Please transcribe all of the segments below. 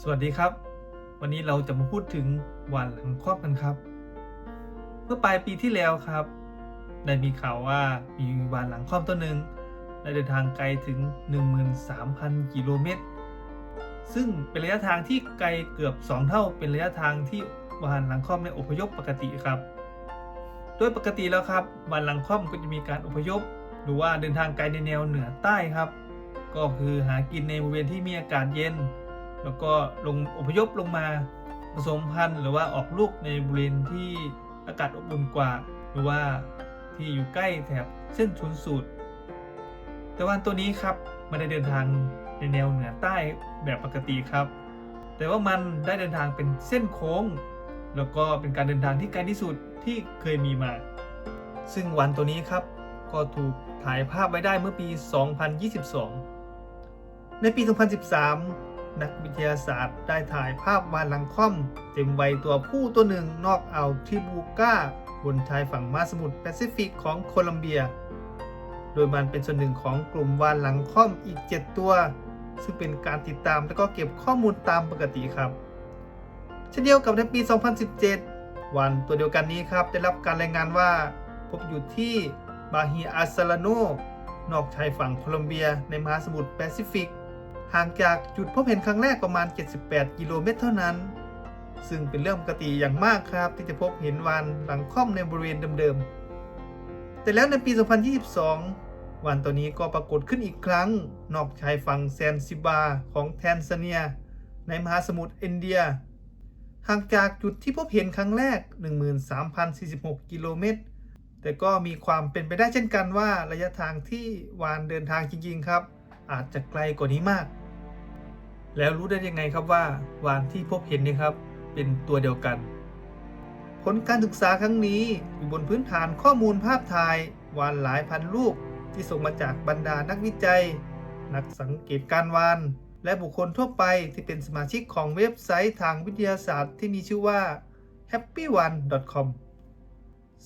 สวัสดีครับ วันนี้เราจะมาพูดถึงวานหลังครอบกันครับ เมื่อปลายปีที่แล้วครับ ได้มีข่าวว่ามีวานหลังครอบตัวหนึ่งได้เดินทางไกลถึง 13,000 กิโลเมตร ซึ่งเป็นระยะทางที่ไกลเกือบ 2 เท่า เป็นระยะทางที่วานหลังครอบในอพยพปกติครับ โดยปกติแล้วครับวานหลังครอบก็จะมีการอพยพ หรือว่าเดินทางไกลในแนวเหนือใต้ครับ ก็คือหากินในบริเวณที่มีอากาศเย็น แล้วก็ลงอพยพลงมาผสมพันธุ์หรือว่าออกลูกในบริเวณที่อากาศอบอุ่นกว่า หรือว่าที่อยู่ใกล้แถบเส้นศูนย์สูตร แต่ว่าตัวนี้ครับไม่ได้เดินทางในแนวเหนือใต้แบบปกติครับ แต่ว่ามันได้เดินทางเป็นเส้นโค้ง แล้วก็เป็นการเดินทางที่ไกลที่สุดที่เคยมีมา ซึ่งวันตัวนี้ครับก็ถูกถ่ายภาพไว้ได้เมื่อปี 2022 ในปี 2013 นักวิทยาศาสตร์ได้ถ่ายภาพวานหลังค่อม เต็มวัยตัวผู้ตัวหนึ่งนอกอ่าวทิบูก้า บนชายฝั่งมหาสมุทรแปซิฟิกของโคลัมเบีย โดยมันเป็นส่วนหนึ่งของกลุ่มวานหลังค่อมอีก 7 ตัว ซึ่งเป็นการติดตามและก็เก็บข้อมูลตามปกติครับ เช่นเดียวกับในปี 2017 วันตัวเดียวกันนี้ครับได้รับการรายงานว่า พบอยู่ที่บาฮิอาซาลาโนนอกชายฝั่งโคลอมเบียในมหาสมุทรแปซิฟิก ห่างจากจุดพบเห็นครั้งแรกประมาณ 78 กิโลเมตรเท่านั้น ซึ่งเป็นเรื่องปกติอย่างมากครับ ที่จะพบเห็นวานหลังค่อมในบริเวณเดิมๆ แต่แล้วในปี 2022 วานตัวนี้ก็ปรากฏขึ้นอีกครั้ง นอกชายฝั่งแซนซิบาของแทนซาเนีย ในมหาสมุทรอินเดีย ห่างจากจุดที่พบเห็นครั้งแรก 13,046 กิโลเมตร แต่ก็มีความเป็นไปได้เช่นกันว่าระยะทางที่วานเดินทางจริงๆครับอาจจะไกลกว่านี้มาก แล้วรู้ได้ยังไงครับว่าวานที่พบเห็นนี่ครับเป็นตัวเดียวกัน ผลการศึกษาครั้งนี้อยู่บนพื้นฐานข้อมูลภาพถ่ายวานหลายพันลูกที่ส่งมาจากบรรดานักวิจัย นักสังเกตการวาน และบุคคลทั่วไปที่เป็นสมาชิกของเว็บไซต์ทางวิทยาศาสตร์ที่มีชื่อว่า happyone.com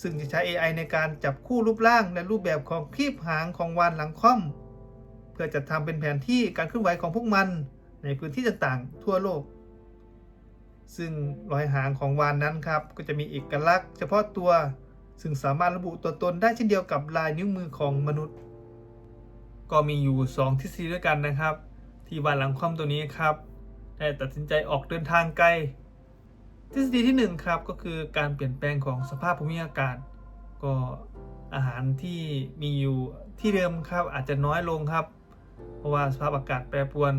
ซึ่งจะใช้ AI ในการจับคู่รูปร่างและรูปแบบของคลีบหางของวานหลังค่อม เพื่อจะทำเป็นแผนที่การเคลื่อนไหวของพวกมัน ในพื้นที่ต่างๆทั่วโลก ซึ่งรอยหางของวานนั้นครับ ก็จะมีเอกลักษณ์เฉพาะตัว ซึ่งสามารถระบุตัวตนได้เช่นเดียวกับลายนิ้วมือของมนุษย์ ก็มีอยู่ 2 ทฤษฎีด้วยกันนะครับ ที่วานหลังค่อมตัวนี้ครับได้ตัดสินใจออกเดินทางไกล ทฤษฎีที่1ครับก็คือการเปลี่ยนแปลงของสภาพภูมิอากาศ ก็อาหารที่มีอยู่ที่เดิมครับอาจจะน้อยลงครับ เพราะว่าสภาพอากาศแปรปรวน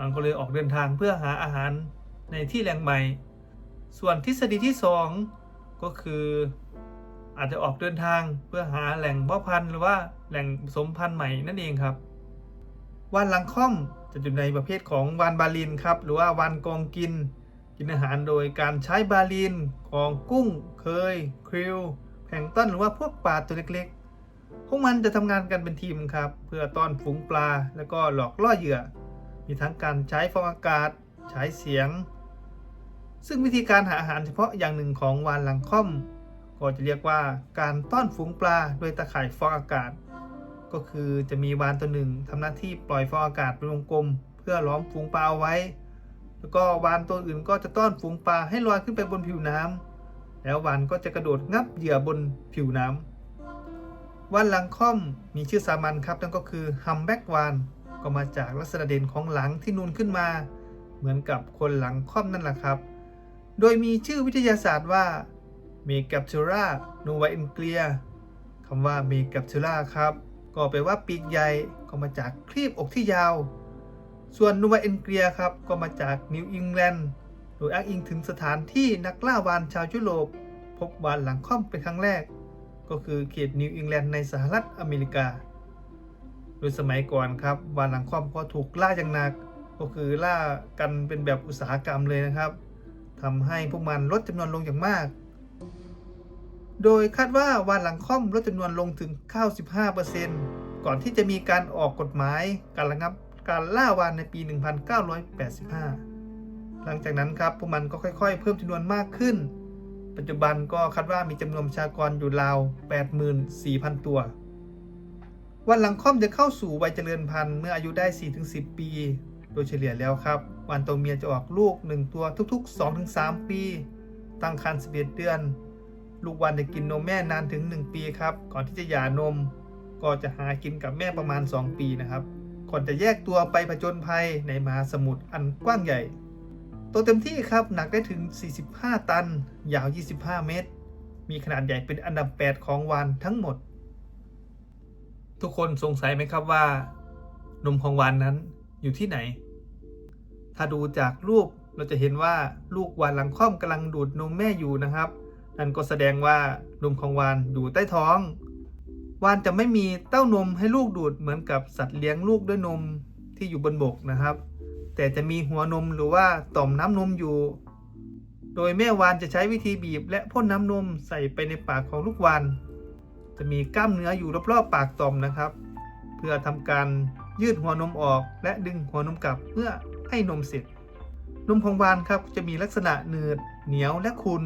มันก็เลยออกเดินทางเพื่อหาอาหารในที่แหล่งใหม่ ส่วนทฤษฎีที่ 2 ก็คืออาจจะออกเดินทางเพื่อหาแหล่งเพาะพันธุ์หรือว่าแหล่งผสมพันธุ์ใหม่นั่นเองครับวานลังค่อมจะอยู่ในประเภทของวานบาลินครับ หรือว่าวานกองกิน กินอาหารโดยการใช้บาลินของกุ้ง เคย คริลแพงต้นหรือว่าพวกปลาตัวเล็กๆ พวกมันจะทำงานกันเป็นทีมครับ เพื่อต้อนฝูงปลาแล้วก็หลอกล่อเหยื่อ มีทั้งการใช้ฟองอากาศ ใช้เสียง ซึ่งวิธีการหาอาหารเฉพาะอย่างหนึ่งของวานหลังค่อม ก็จะเรียกว่าการต้อนฝูงปลาโดยตะข่ายฟองอากาศ ก็คือจะมีวานตัวหนึ่งทำหน้าที่ปล่อยฟองอากาศเป็นวงกลม เพื่อล้อมฝูงปลาเอาไว้ แล้วก็วานตัวอื่นก็จะต้อนฝูงปลาให้ลอยขึ้นไปบนผิวน้ำแล้ววานก็จะกระโดดงับเหยื่อบนผิวน้ำวานหลังค่อมมีชื่อสามัญครับนั่นก็คือฮัมแบ็กวาน ก็มาจากลักษณะเด่นของหลังที่นูนขึ้นมา เหมือนกับคนหลังค่อมนั่นแหละครับ โดยมีชื่อวิทยาศาสตร์ว่าเมกั p ทูราโนวาอินเกลียคำว่าเมกั p ทูราครับ ก็แปลว่าปีกใหญ่ก็มาจากครีบอกที่ยาว ส่วนนูวาเอ็นเกลียครับก็มาจากนิวอิงแลนด์โดยอ้างอิงถึงสถานที่นักล่าวานชาวยุโรป พบวานหลังค่อมเป็นครั้งแรก ก็คือเขตนิวอิงแลนด์ในสหรัฐอเมริกา โดยสมัยก่อนครับวานหลังค่อมก็ถูกล่าอย่างหนัก ก็คือล่ากันเป็นแบบอุตสาหกรรมเลยนะครับทำให้พวกมันลดจำนวนลงอย่างมาก โดยคาดว่าวานหลังค่อมลดจำนวนลงถึง 95%ก่อนที่จะมีการออกกฎหมายการระงับการล่าวานในปี 1985 หลังจากนั้นครับพวกมันก็ค่อยๆ เพิ่มจำนวนมากขึ้น ปัจจุบันก็คาดว่ามีจำนวนประชากรอยู่ราว 84,000 ตัว วันหลังค่อมจะเข้าสู่วัยเจริญพันธุ์เมื่ออายุได้ 4-10 ปี โดยเฉลี่ยแล้วครับวานตัวเมียจะออกลูก 1 ตัวทุก ๆ 2-3 ปี ตั้งครรภ์11 เดือน ลูกวานจะกินนมแม่นานถึง 1 ปีครับ ก่อนที่จะหย่านม ก็จะหากินกับแม่ประมาณ 2 ปีนะครับ ก่อนจะแยกตัวไปผจญภัยในมหาสมุทรอันกว้างใหญ่ ตัวเต็มที่ครับหนักได้ถึง 45 ตัน ยาว 25 เมตร มีขนาดใหญ่เป็นอันดับ 8 ของวานทั้งหมด ทุกคนสงสัยไหมครับว่านมของวานนั้นอยู่ที่ไหน ถ้าดูจากรูปเราจะเห็นว่าลูกวานหลังค่อมกำลังดูดนมแม่อยู่นะครับ นั่นก็แสดงว่านมของวานอยู่ใต้ท้อง วานจะไม่มีเต้านมให้ลูกดูดเหมือนกับสัตว์เลี้ยงลูกด้วยนมที่อยู่บนบกนะครับ แต่จะมีหัวนมหรือว่าต่อมน้ำนมอยู่ โดยแม่วานจะใช้วิธีบีบและพ่นน้ำนมใส่ไปในปากของลูกวาน จะมีกล้ามเนื้ออยู่รอบๆปากต่อมนะครับ เพื่อทำการยืดหัวนมออก และดึงหัวนมกลับเพื่อให้นมเสร็จ นมของวานครับจะมีลักษณะหนืดเหนียวและคุณ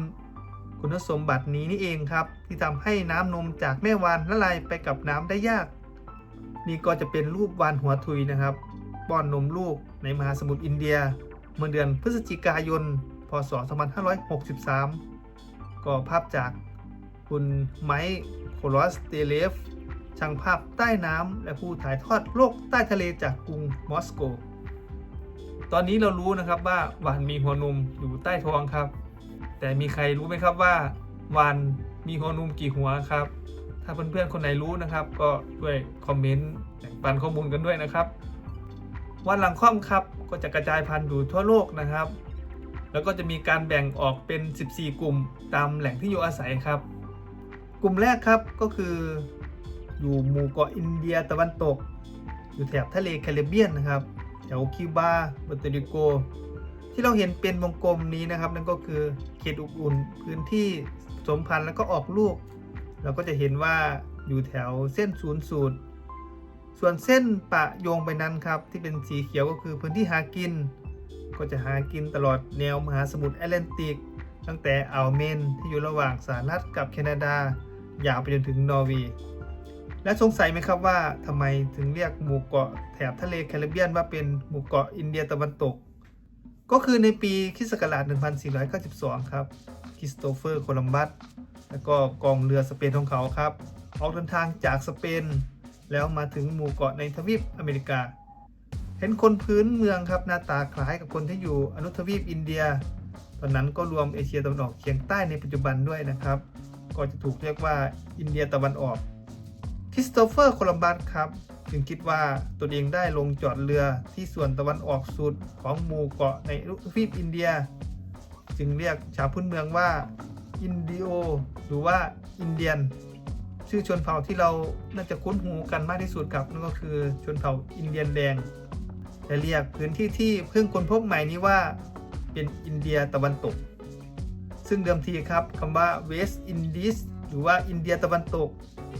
คุณสมบัตินี้นี่เองครับ ที่ทำให้น้ำนมจากแม่วานละลายไปกับน้ำได้ยาก นี่ก็จะเป็นรูปวานหัวทุยนะครับป้อนนมลูกในมหาสมุทรอินเดีย เมื่อเดือนพฤศจิกายน พศ 2563 ก็ภาพจากคุณไมค์ โคลอสเตเลฟช่างภาพใต้น้ำและผู้ถ่ายทอดโลกใต้ทะเลจากกรุงมอสโก ตอนนี้เรารู้นะครับว่าวานมีหัวนมอยู่ใต้ท้องครับ แต่มีใครรู้ไหมครับว่าวานมีหัวนมกี่หัวครับ ถ้าเพื่อนๆคนไหนรู้นะครับ ก็ช่วยคอมเมนต์แบ่งปันข้อมูลกันด้วยนะครับวานหลังค่อมครับก็จะกระจายพันธุ์อยู่ทั่วโลกนะครับ แล้วก็จะมีการแบ่งออกเป็น 14 กลุ่มตามแหล่งที่อยู่อาศัยครับ กลุ่มแรกครับก็คืออยู่หมู่เกาะอินเดียตะวันตก อยู่แถบทะเลแคริบเบียนนะครับแถวคิวบาบอร์โตริโก ที่เราเห็นเป็นวงกลมนี้นะครับ นั่นก็คือเขตอบอุ่นพื้นที่สมพันธุ์แล้วก็ออกลูก เราก็จะเห็นว่าอยู่แถวเส้นศูนย์สูตร ส่วนเส้นปะโยงไปนั้นครับ ที่เป็นสีเขียวก็คือพื้นที่หากิน ก็จะหากินตลอดแนวมหาสมุทรแอตแลนติก ตั้งแต่อ่าวเมนที่อยู่ระหว่างสหรัฐกับแคนาดา ยาวไปจนถึงนอร์เวย์ และสงสัยไหมครับว่าทำไมถึงเรียกหมู่เกาะแถบทะเลแคริบเบียนว่าเป็นหมู่เกาะอินเดียตะวันตก ก็คือในปีคศ1492 ครับคริสโตเฟอร์โคลัมบัสและก็กองเรือสเปนของเขาครับ ออกเดินทางจากสเปน แล้วมาถึงหมู่เกาะในทวีปอเมริกา เห็นคนพื้นเมืองครับหน้าตาคล้ายกับคนที่อยู่อนุทวีปอินเดีย อนนั้นก็รวมเอเชียตะวันออกเฉียงใต้ในปัจจุบันด้วยนะครับ ก็จะถูกเรียกว่าอินเดียตะวันออกคริสโตเฟอร์โคลัมบัสครับจึงคิดว่าตนเองได้ลงจอดเรือที่ส่วนตะวันออกสุดของหมู่เกาะในทวีปอินเดีย จึงเรียกชาวพื้นเมืองว่าอินเดโอหรือว่าอินเดียน ชื่อชนเผ่าที่เราน่าจะคุ้นหูกันมากที่สุดครับนั่นก็คือชนเผ่าอินเดียนแดงและเรียกพื้นที่ที่เพิ่งค้นพบใหม่นี้ว่า เป็นอินเดียตะวันตก ซึ่งเดิมทีครับคำว่า West Indies หรือว่าอินเดียตะวันตก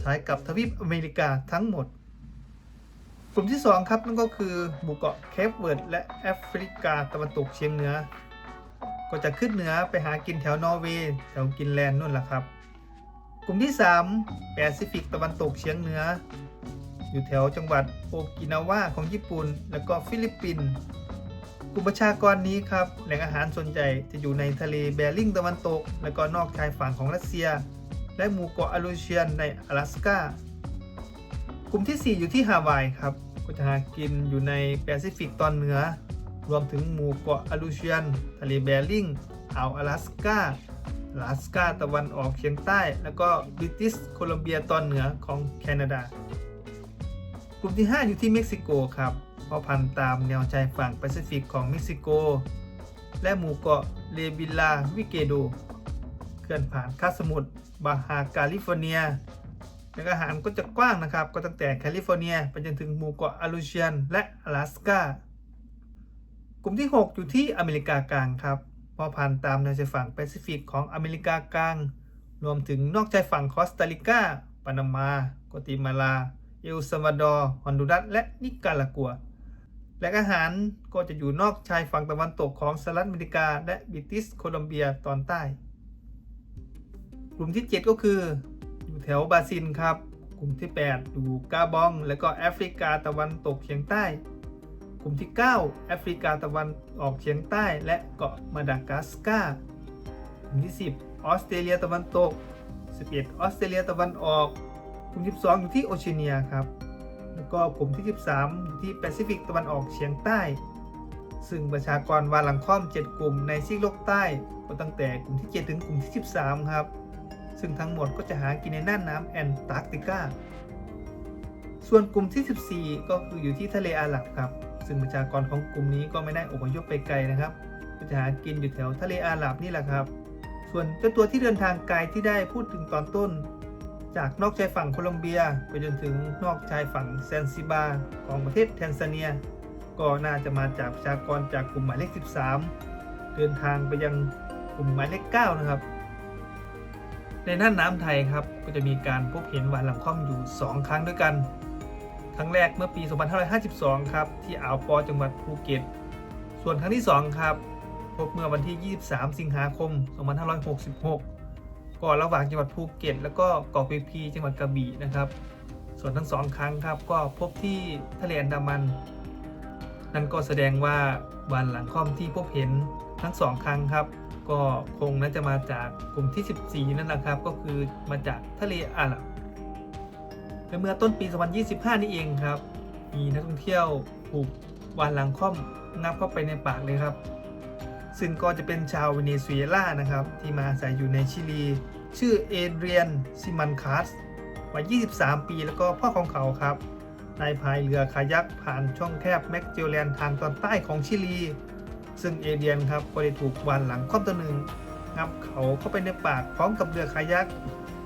ใช้กับทวีปอเมริกาทั้งหมด กลุ่มที่ 2 ครับนั่นก็คือหมู่เกาะเคปเวิร์ดและแอฟริกาตะวันตกเฉียงเหนือ ก็จะขึ้นเหนือไปหากินแถวนอร์เวย์แถวกินแลนด์นู่นแหละครับ กลุ่มที่3แปซิฟิกตะวันตกเฉียงเหนือ อยู่แถวจังหวัดโอกินาวาของญี่ปุ่น และก็ฟิลิปปินส์ กลุ่มประชากรนี้ครับแหล่งอาหารส่วนใหญ่จะอยู่ในทะเลแบริ่งตะวันตก และก็นอกชายฝั่งของรัสเซีย และหมู่เกาะอลูเชียนใน阿拉สกา กลุ่มที่ 4 อยู่ที่ฮาวายครับ ก็จะหากินอยู่ในแปซิฟิกตอนเหนือ รวมถึงหมู่เกาะอลูเชียน ทะเลแบริ่งอ่าว阿拉สกา阿拉สกาตะวันออกเฉียงใต้ แล้วก็บริติชโคลัมเบียตอนเหนือของแคนาดา กลุ่มที่ 5 อยู่ที่เม็กซิโกครับ เพาะพันธุ์ตามแนวชายฝั่งแปซิฟิกของเม็กซิโก และหมู่เกาะเลบิลาวิเกโดเคลื่อนผ่านคาสมุทรบาฮาแคลิฟอร์เนียแล่งอาหารก็จะกว้างนะครับ ก็ตั้งแต่แคลิฟอร์เนียไปจนถึงหมู่เกาะอาลูเชียน และ阿拉สกากลุ่มที่ 6 อยู่ที่อเมริกากลางครับพราะพันธุ์ตามแนวชายฝั่งแปซิฟิกของอเมริกากลาง รวมถึงนอกชายฝั่งคอสตาริกาปานามา โกติมาลา เอลซัลวาดอร์ ฮอนดูรัส และนิการากัว แหล่งอาหารก็จะอยู่นอกชายฝั่งตะวันตกของสหรัฐอเมริกา และบิติชโคลัมเบียตอนใต้ กลุ่มที่ 7 ก็คือ อยู่แถวบราซิลครับ กลุ่มที่ 8 อยู่กาบอง และก็แอฟริกาตะวันตกเฉียงใต้ กลุ่มที่ 9 แอฟริกาตะวันออกเฉียงใต้ และเกาะมาดากัสการ์กลุ่มที่ 10 ออสเตรเลียตะวันตก 11 ออสเตรเลียตะวันออก กลุ่มที่12 อยู่ที่โอเชียเนียครับ แล้วก็กลุ่มที่ 13อยู่ที่แปซิฟิกตะวันออกเฉียงใต้ ซึ่งประชากรวาลังค่อม 7 กลุ่มในซีกโลกใต้ก็ตั้งแต่กลุ่มที่ 7 ถึงกลุ่มที่ 13 ครับ ซึ่งทั้งหมดก็จะหากินในน่านน้ำแอนตาร์กติกาส่วนกลุ่มที่ 14 ก็คืออยู่ที่ทะเลอาหรับครับ ซึ่งประชากรของกลุ่มนี้ก็ไม่ได้อพยพไปไกลนะครับก็จะหากินอยู่แถวทะเลอาหรับนี่แหละครับ ส่วนเจ้าตัวที่เดินทางไกลที่ได้พูดถึงตอนต้น จากนอกชายฝั่งโคลอมเบีย ไปจนถึงนอกชายฝั่งแซนซิบาของประเทศแทนซาเนีย ก็น่าจะมาจากประชากรจากกลุ่มหมายเลข 13 เดินทางไปยังกลุ่มหมายเลข 9 นะครับ ในน่านน้ำไทยครับก็จะมีการพบเห็นวานหลังค่อมอยู่ 2 ครั้งด้วยกัน ครั้งแรกเมื่อปี 2552 ครับ ที่อ่าวปอจังหวัดภูเก็ต ส่วนครั้งที่ 2 ครับ พบเมื่อวันที่ 23 สิงหาคม 2566 ก่อนระหว่างจังหวัดภูเก็ต แล้วก็เกาะพีพีจังหวัดกระบี่นะครับ ส่วนทั้งสองครั้งครับก็พบที่ทะเลอันดามัน นั่นก็แสดงว่าวันหลังค่อมที่พบเห็นทั้งสองครั้งครับ ก็คงน่าจะมาจากกลุ่มที่ 14 นั่นแหละครับ ก็คือมาจากทะเลอาหรับและเมื่อต้นปี 2025 นี่เองครับ มีนักท่องเที่ยวถูกวานหลังค่อมงับเข้าไปในปากเลยครับ ซึ่งก็จะเป็นชาวเวเนซุเอลานะครับ ที่มาอาศัยอยู่ในชิลี ชื่อเอเดรียนซิมันคาสวัย 23 ปีแล้วก็พ่อของเขาครับนายพายเรือคายักผ่านช่องแคบแมกเจลแลนทางตอนใต้ของชิลี ซึ่งเอเดียนครับก็ได้ถูกวานหลังค่อตัวหนึ่งงับเขาเข้าไปในปากพร้อมกับเรือคายัก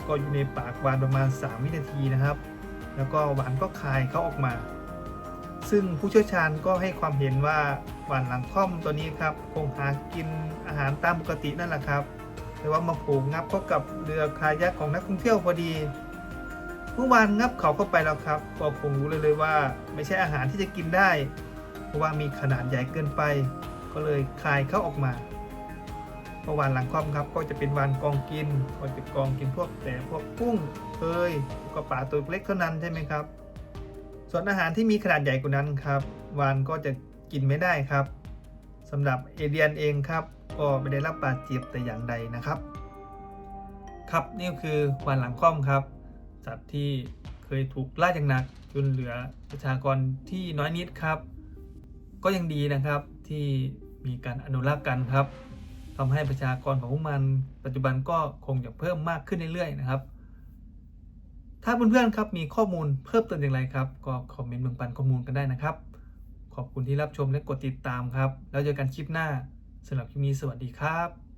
ก็อยู่ในปากวานประมาณ 3 วินาทีนะครับ แล้วก็วานก็คายเขาออกมา ซึ่งผู้เชี่ยวชาญก็ให้ความเห็นว่าวานหลังค่อมตัวนี้ครับคงหากินอาหารตามปกตินั่นแหละครับแต่ว่ามาผูกงับเข้ากับเรือคายักของนักท่องเที่ยวพอดีเมื่อวานงับเขาเข้าไปแล้วครับก็คงรู้เลยเลยว่า ไม่ใช่อาหารที่จะกินได้ เพราะว่ามีขนาดใหญ่เกินไป ก็เลยคายเข้าออกมาเพราะวานหลังค่อมครับ ก็จะเป็นวานกองกินก็จะกองกินพวกแต่พวกกุ้งเคยก็ปลาตัวเล็กเท่านั้นใช่ไหมครับ ส่วนอาหารที่มีขนาดใหญ่กว่านั้นครับวานก็จะกินไม่ได้ครับสำหรับเอเดียนเองครับ ก็ไม่ได้รับบาดเจ็บแต่อย่างใดนะครับ ครับนี่คือวานหลังค่อมครับ สัตว์ที่เคยถูกล่าอย่างหนักจนเหลือประชากรที่น้อยนิดครับ ก็ยังดีนะครับที่มีการอนุรักษ์กันครับทำให้ประชากรของพวกมัน ปัจจุบันก็คงจะเพิ่มมากขึ้นเรื่อยๆนะครับ ถ้าเพื่อนๆครับมีข้อมูลเพิ่มเติมอย่างไรครับ ก็คอมเมนต์เบืองปันข้อมูลกันได้นะครับ ขอบคุณที่รับชมและกดติดตามครับ แล้วเจอกันคลิปหน้าสำหรับคลิปนี้สวัสดีครับ